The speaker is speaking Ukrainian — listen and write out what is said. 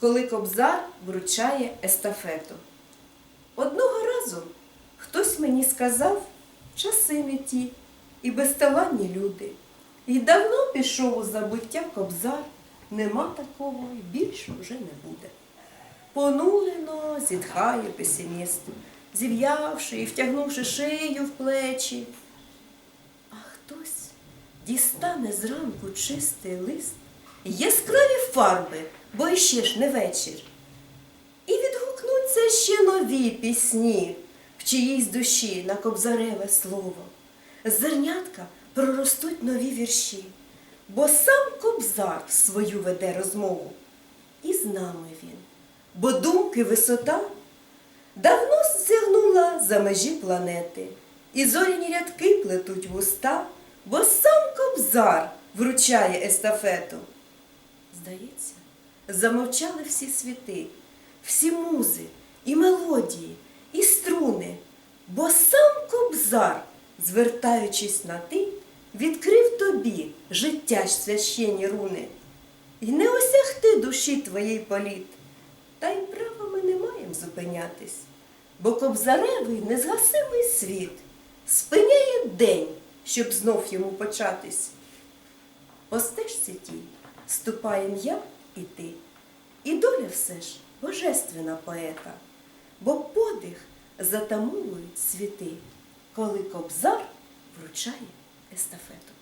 коли кобзар вручає естафету. Одного разу хтось мені сказав, часи не ті, і безталанні люди. І давно пішов у забуття кобзар, нема такого і більше вже не буде. Понурено зітхає песиміст, зів'явши і втягнувши шию в плечі. А хтось дістане зранку чистий лист, яскраві фарби, бо іще ж не вечір. І відгукнуться ще нові пісні в чиїсь душі на кобзареве слово. Зернятка проростуть нові вірші, бо сам кобзар свою веде розмову. І з нами він, бо думки висота давно зсягнула за межі планети, і зоряні рядки плетуть вуста, бо сам кобзар вручає естафету. Здається, замовчали всі світи, всі музи, і мелодії, і струни, бо сам кобзар, звертаючись на ти, відкрив тобі життя священні руни. І не осягти душі твоїй політ, та й права ми не маємо зупинятись, бо кобзаревий незгасимий світ спиняє день, щоб знов йому початись. По стежці тій ступаєм я і ти, і доля все ж божественна поета, бо подих затамовують світи, коли кобзар вручає естафету.